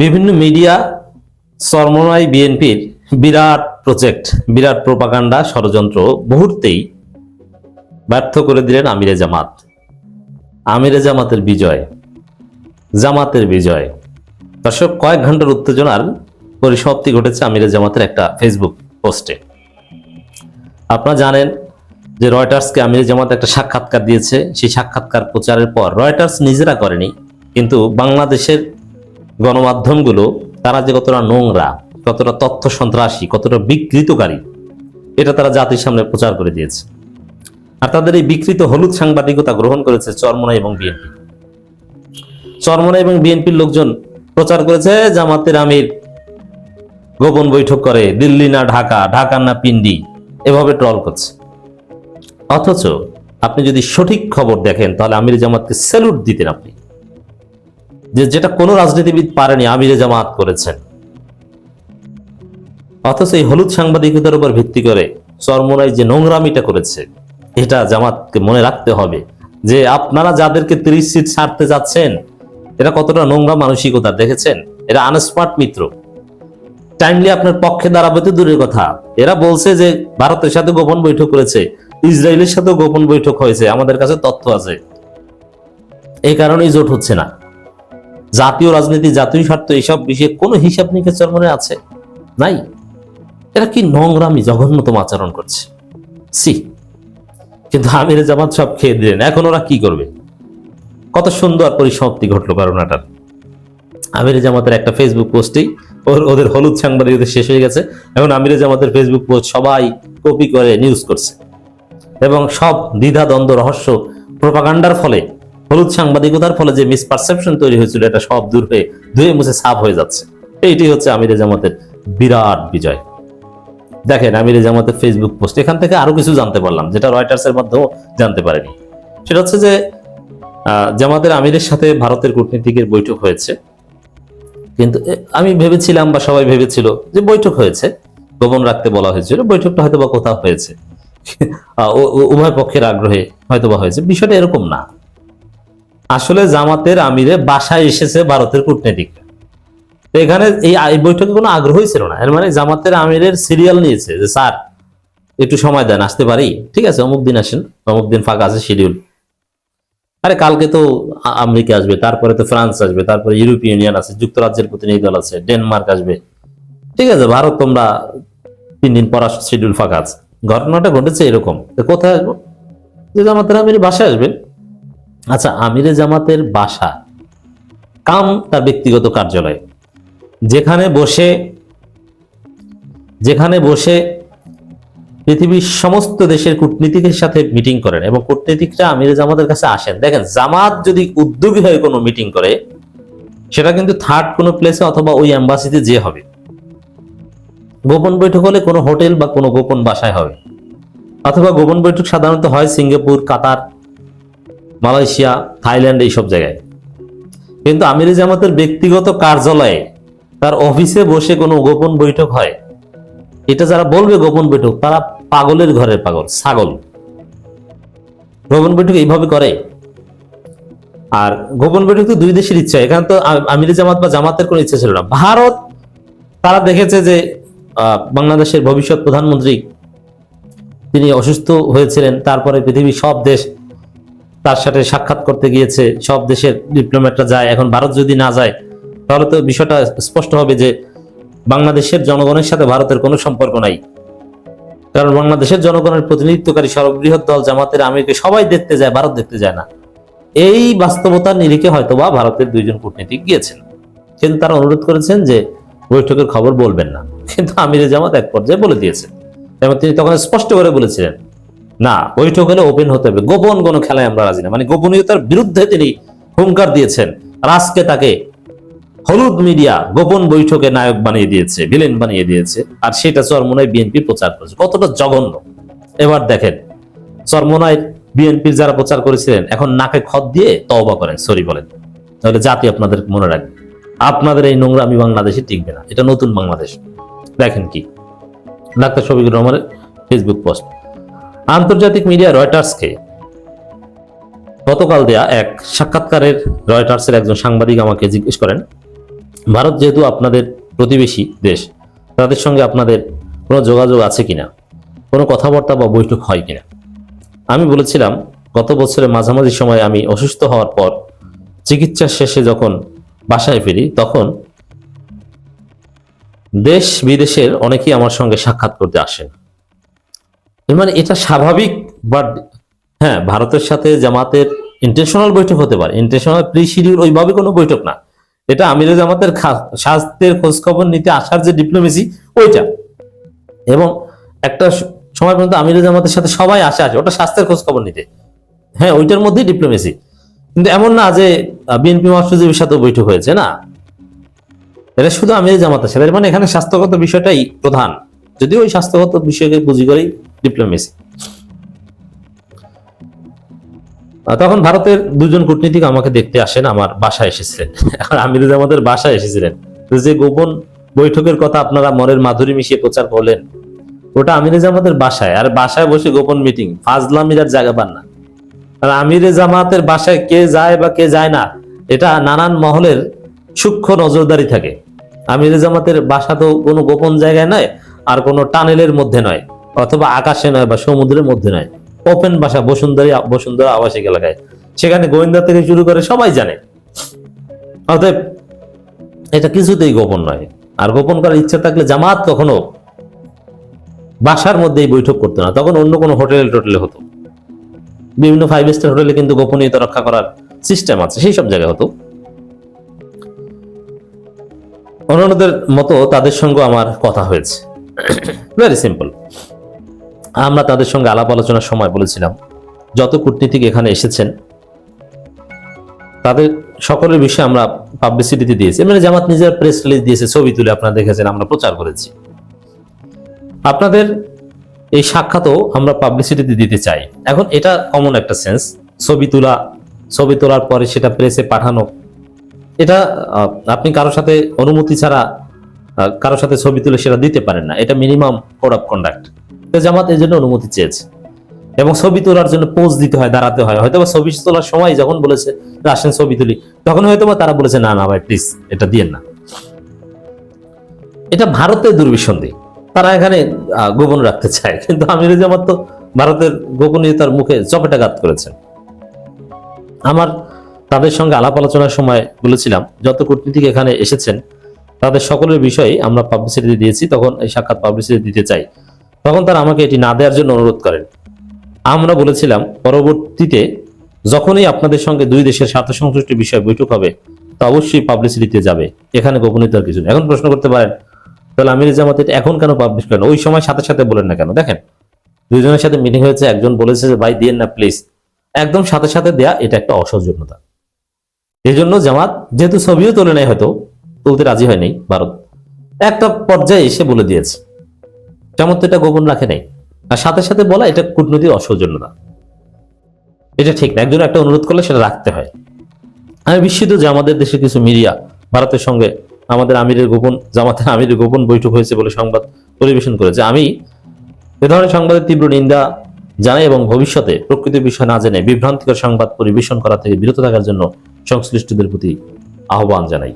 বিভিন্ন মিডিয়া চরমনাই বিএনপির বিরাট প্রজেক্ট, বিরাট প্রোপাগান্ডা ষড়যন্ত্র মুহূর্তেই ব্যর্থ করে দিলেন আমিরে জামাত। আমিরে জামাতের বিজয় জামাতের বিজয়। দর্শক, কয়েক ঘণ্টার উত্তেজনার পরিসমাপ্তি ঘটেছে আমিরে জামাতের একটা ফেসবুক পোস্টে। আপনারা জানেন যে রয়টার্সকে আমিরে জামাত একটা সাক্ষাৎকার দিয়েছে। সেই সাক্ষাৎকার প্রচারের পর রয়টার্স নিজেরা করেনি, কিন্তু বাংলাদেশের গণমাধ্যমগুলো, তারা যে কতটা নোংরা, কতটা তথ্য সন্ত্রাসী, কতটা বিকৃতকারী, এটা তারা জাতির সামনে প্রচার করে দিয়েছে। আর তাদের এই বিকৃত হলুদ সাংবাদিকতা গ্রহণ করেছে চরমনা এবং বিএনপি। চরমনা এবং বিএনপির লোকজন প্রচার করেছে, জামাতের আমির গোপন বৈঠক করে, দিল্লি না ঢাকা ঢাকা না পিন্ডি, এভাবে ট্রল করছে। অথচ আপনি যদি সঠিক খবর দেখেন, তাহলে আমির জামাতকে স্যালুট দিতেন আপনি। যে যেটা কোনো রাজনীতিবিদ পারেনি, আমিরে জামাত করেছেন। অথচ এই হলুদ সাংবাদিকতার উপর ভিত্তি করে চরমোনাই যে নোংরামিটা করেছে, এটা জামাতকে মনে রাখতে হবে যে আপনারা যাদেরকে তিরিশ সিট ছাড়তে যাচ্ছেন, এরা কতটা নোংরা মানসিকতা দেখেছেন? এরা আনস্মার্ট মিত্র। টাইমলি আপনার পক্ষে দাঁড়াবে তো দূরের কথা। এরা বলছে যে ভারতের সাথে গোপন বৈঠক করেছে, ইসরায়েলের সাথেও গোপন বৈঠক হয়েছে, আমাদের কাছে তথ্য আছে। এই কারণেই জোট হচ্ছে না। জাতীয় রাজনীতি, জাতীয় স্বার্থ এইসব বিষয়ে কোনো হিসাব নিকেশ মনে আছে? নাই। এরা কি নোংরামি, জঘন্যতম আচরণ করছে? সি কিন্তু আমির জামাত সব খেয়ে দিলেন। এখন ওরা কি করবে? কত সুন্দর পরিসমাপ্তি ঘটলো করোনাটার আমির জামাতের একটা ফেসবুক পোস্টেই ওর, ওদের হলুদ সাংবাদিকতা শেষ হয়ে গেছে এখন আমির জামাতের ফেসবুক পোস্ট সবাই কপি করে নিউজ করছে। এবং সব দ্বিধা দ্বন্দ্ব রহস্য প্রপাগান্ডার ফলে হলুদ সাংবাদিকতার ফলে যে মিসপারসেপশন তৈরি হয়েছিল, এটা সব দূর হয়ে ধুয়ে মুছে সাফ হয়ে যাচ্ছে। এইটি হচ্ছে আমিরে জামাতের বিরাট বিজয়। দেখেন, আমিরে জামাতের ফেসবুক পোস্ট এখান থেকে আরও কিছু জানতে পারলাম, যেটা রয়টার্সের মাধ্যমেও জানতে পারেনি। সেটা হচ্ছে যে জামাতের আমিরের সাথে ভারতের কূটনীতিকের বৈঠক হয়েছে। কিন্তু আমি ভেবেছিলাম বা সবাই ভেবেছিল যে বৈঠক হয়েছে, গোপন রাখতে বলা হয়েছিল, বৈঠকটা হয়তো বা কোথাও হয়েছে। উভয় পক্ষের আগ্রহে হয়তো বা হয়েছে। বিষয়টা এরকম না। আসলে জামাতের আমিরে বাসায় এসেছে ভারতের কূটনীতিকরা। তো এখানে এই বৈঠকে কোনো আগ্রহই ছিল না। এর মানে জামাতের আমিরের সিরিয়াল নিয়েছে যে, স্যার, একটু সময় দেন, আসতে পারি? ঠিক আছে, অমুক দিন আসেন, অমুক দিন ফাঁকা আছে শিডিউল আরে, কালকে তো আমেরিকা আসবে, তারপরে তো ফ্রান্স আসবে, তারপরে ইউরোপীয় ইউনিয়ন আছে, যুক্তরাজ্যের প্রতিনিধি দল আছে, ডেনমার্ক আসবে। ঠিক আছে, ভারত তোমরা তিন দিন পর শিডিউল ফাঁকা আছে। ঘটনাটা ঘটেছে এরকম। কোথায় আসব? যে জামাতের আমির বাসায় আসবে। আচ্ছা আমিরে জামাতের বাসা কাম তার ব্যক্তিগত কার্যালয়। যেখানে বসে যেখানে বসে পৃথিবীর সমস্ত দেশের কূটনীতিকের সাথে মিটিং করেন এবং কূটনীতিকরা আমিরে জামাতের কাছে আসেন। দেখেন, জামাত যদি উদ্যোগী হয়ে কোনো মিটিং করে, সেটা কিন্তু থার্ড কোনো প্লেসে অথবা ওই অ্যাম্বাসিতে যে হবে। গোপন বৈঠক হলে কোনো হোটেল বা কোনো গোপন বাসায় হবে। অথবা গোপন বৈঠক সাধারণত হয় সিঙ্গাপুর, কাতার মালয়েশিয়া, থাইল্যান্ড এইসব জায়গায়। কিন্তু আমির জামাতের ব্যক্তিগত কার্যালয়ে তার অফিসে বসে কোনো গোপন বৈঠক হয়? এটা যারা বলবে গোপন বৈঠক, তারা পাগলের ঘরের পাগল, ছাগল। গোপন বৈঠক এইভাবে করে। আর গোপন বৈঠক তো দুই দেশের ইচ্ছা, এখানে তো আমির জামাত বা জামাতের কোনো ইচ্ছা ছিল না। ভারত, তারা দেখেছে যে বাংলাদেশের ভবিষ্যৎ প্রধানমন্ত্রী, তিনি অসুস্থ হয়েছিলেন, তারপরে পৃথিবীর সব দেশ তার সাথে সাক্ষাৎ করতে গিয়েছে, সব দেশের ডিপ্লোম্যাটরা যায়। এখন ভারত যদি না যায়, তাহলে তো বিষয়টা স্পষ্ট হবে যে বাংলাদেশের জনগণের সাথে ভারতের কোনো সম্পর্ক নাই। কারণ বাংলাদেশের জনগণের প্রতিনিধিত্বকারী সর্ববৃহৎ দল জামাতের আমিরকে সবাই দেখতে যায়, ভারত দেখতে যায় না। এই বাস্তবতার নিরিখে হয়তোবা ভারতের দুইজন কূটনীতিক গিয়েছেন। কিন্তু তারা অনুরোধ করেছেন যে বৈঠকের খবর বলবেন না। কিন্তু আমিরে জামাত এক পর্যায়ে বলে দিয়েছেন এবং তিনি তখন স্পষ্ট করে বলেছিলেন না বৈঠক হলে ওপেন হতে হবে। গোপন কোনো খেলায় আমরা রাজি না। মানে গোপনীয়তার বিরুদ্ধে তিনি হুঙ্কার দিয়েছেন। আর আজকে তাকে হলুদ মিডিয়া গোপন বৈঠকে নায়ক বানিয়ে দিয়েছে ভিলেন বানিয়ে দিয়েছে। আর সেটা চরমোনায় বিএনপি প্রচার করেছে। কতটা জঘন্য। এবার দেখেন, চরমোনায় বিএনপির যারা প্রচার করেছিলেন, এখন নাকে খত দিয়ে তওবা করেন। সরি বলেন। তাহলে জাতি আপনাদের মনে রাখবে। আপনাদের এই নোংরা আমি বাংলাদেশে টিকবে না। এটা নতুন বাংলাদেশ। দেখেন কি। ডাক্তার শফিকুর রহমানের ফেসবুক পোস্ট আন্তর্জাতিক মিডিয়া রয়টার্সকে গতকাল দেয়া এক সাক্ষাৎকারের রয়টার্সের একজন সাংবাদিক আমাকে জিজ্ঞেস করেন, ভারত যেহেতু আপনাদের প্রতিবেশী দেশ, তাদের সঙ্গে আপনাদের কোনো যোগাযোগ আছে কিনা? কোনো কথাবার্তা বা বৈঠক হয় কিনা? আমি বলেছিলাম, গত বছরের মাঝামাঝি সময় আমি অসুস্থ হওয়ার পর চিকিৎসা শেষে যখন বাসায় ফিরি, তখন দেশ বিদেশের অনেকেই আমার সঙ্গে সাক্ষাৎ করতে আসেন। মানে এটা স্বাভাবিক বাট হ্যাঁ ভারতের সাথে জামাতের ইন্টেনশনাল বৈঠক হতে পারে। ইন্টেনশনাল প্রি শিডিউল ওইভাবে কোনো বৈঠক না। এটা আমিরে জামাতের স্বাস্থ্যের খোঁজখবর নিতে আসার যে ডিপ্লোমেসি ওইটা। এবং একটা সময় পর্যন্ত আমিরে জামাতের সাথে সবাই আসে আসে, ওটা স্বাস্থ্যের খোঁজখবর নিতে। হ্যাঁ ওইটার মধ্যেই ডিপ্লোমেসি কিন্তু এমন না যে বিএনপি মহাসচিবের সাথে বৈঠক হয়েছে, না। এটা শুধু আমিরে জামাতের সাথে মানে এখানে স্বাস্থ্যগত বিষয়টাই প্রধান। যদিও ওই স্বাস্থ্যগত বিষয়কে পুঁজি করেই ডিপ্লোমেসি তখন ভারতের দুজন কূটনীতিক আমাকে দেখতে আসেন, আমার বাসায় এসেছিলেন। এখন আমাদের বাসায় এসেছিলেন। যে গোপন বৈঠকের কথা আপনারা মনের মাধুরী মিশিয়ে প্রচার করলেন, ওটা আমিরে জামাতের বাসায়। আর বাসায় বসে গোপন মিটিং, ফাজলামির আর জায়গা পান না। আর আমিরে জামাতের বাসায় কে যায় বা কে যায় না, এটা নানান মহলের সূক্ষ্ম নজরদারি থাকে। আমিরে জামাতের বাসা তো কোনো গোপন জায়গায় নয়, আর কোনো টানেলের মধ্যে নয়। অথবা আকাশে নয় বা সমুদ্রের মধ্যে নয়। ওপেন বাসা বসুন্ধরা বসুন্ধরা আবাসিক এলাকায়। সেখানে গোয়েন্দা থেকে শুরু করে সবাই জানে। অতএব এটা কিছুতেই গোপন নয়। আর গোপন করার ইচ্ছা থাকলে জামাত কখনো বাসার মধ্যেই বৈঠক করতো না। তখন অন্য কোনো হোটেলে টোটেলে হতো। বিভিন্ন ফাইভ স্টার হোটেলে কিন্তু গোপনীয়তা রক্ষা করার সিস্টেম আছে। সেই সব জায়গায় হতো। অন্যান্যদের মতো তাদের সঙ্গে আমার কথা হয়েছে। ভেরি সিম্পল আমরা তাদের সঙ্গে আলাপ আলোচনার সময় বলেছিলাম। যত কূটনীতিক এখানে এসেছেন, তাদের সকলের বিষয়ে আমরা পাবলিসিটিতে দিয়েছি। মানে জামাত নিজের প্রেস রিলিজ দিয়েছে, ছবি তুলে আপনারা দেখেছেন, আমরা প্রচার করেছি। আপনাদের এই সাক্ষাৎও আমরা পাবলিসিটিতে দিতে চাই। এখন এটা কমন একটা সেন্স ছবি তোলা, ছবি তোলার পরে সেটা প্রেসে পাঠানো, এটা আপনি কারোর সাথে অনুমতি ছাড়া কারোর সাথে ছবি তুলে সেটা দিতে পারেন না। এটা minimum code of conduct Jamaat এই জন্য অনুমতি চেয়েছে। এবং ছবি তোলার জন্য পোজ দিতে হয়, দাঁড়াতে হয়। হয়তো ছবি তোলার সময় যখন বলেছে আসেন, ছবি তুলি। তখন হয়তো তারা বলেছে, না না, ভাই প্লিজ এটা দিয়েন না। এটা ভারতের দুর্বিসন্ধি। তারা এখানে গোপন রাখতে চায়। কিন্তু আমির জামাত তো ভারতের গোপনীয়তার মুখে চপেটাঘাত করেছেন। আমার তাদের সঙ্গে আলাপ আলোচনার সময় বলেছিলাম, যত কূটনীতিক এখানে এসেছেন, তাদের সকলের বিষয়ে আমরা পাবলিসিটি দিয়েছি। তখন এই সাক্ষাৎ পাবলিসিটি দিতে চাই। তখন তারা আমাকে এটি না দেওয়ার জন্য অনুরোধ করেন। আমরা বলেছিলাম, পরবর্তীতে যখনই আপনাদের সঙ্গে দুই দেশের স্বার্থ সংশ্লিষ্ট বিষয়ে বৈঠক হবে, তা অবশ্যই পাবলিসিটিতে যাবে। এখানে গোপনীয়তার কিছু এখন প্রশ্ন করতে পারেন, তাহলে আমির জামাত এটা এখন কেন পাবলিশ করেন? ওই সময় সাথে সাথে বলেন না কেন? দেখেন, দুইজনের সাথে মিটিং হয়েছে, একজন বলেছে যে, ভাই, দিয়েন না প্লিজ একদম সাথে সাথে দেয়া এটা একটা অসৌজন্যতা। এই জন্য জামাত, যেহেতু ছবিও তোলে নাই হয়তো, তুলতে রাজি হয়নি ভারত। একটা পর্যায়ে এসে বলে দিয়েছে। জামাত তো এটা গোপন রাখে নাই। আর সাথে সাথে বলা, এটা কূটনৈতিক অসৌজন্যতা। এটা ঠিক না, একজন একটা অনুরোধ করলে সেটা রাখতে হয়। আমি বিস্মিত যে আমাদের দেশে কিছু মিডিয়া ভারতের সঙ্গে আমাদের আমিরের গোপন, জামাতের আমিরের গোপন বৈঠক হয়েছে বলে সংবাদ পরিবেশন করেছে। আমি এ ধরনের সংবাদের তীব্র নিন্দা জানাই এবং ভবিষ্যতে প্রকৃত বিষয় না জেনে বিভ্রান্তিকর সংবাদ পরিবেশন করা থেকে বিরত থাকার জন্য সংশ্লিষ্টদের প্রতি আহ্বান জানাই।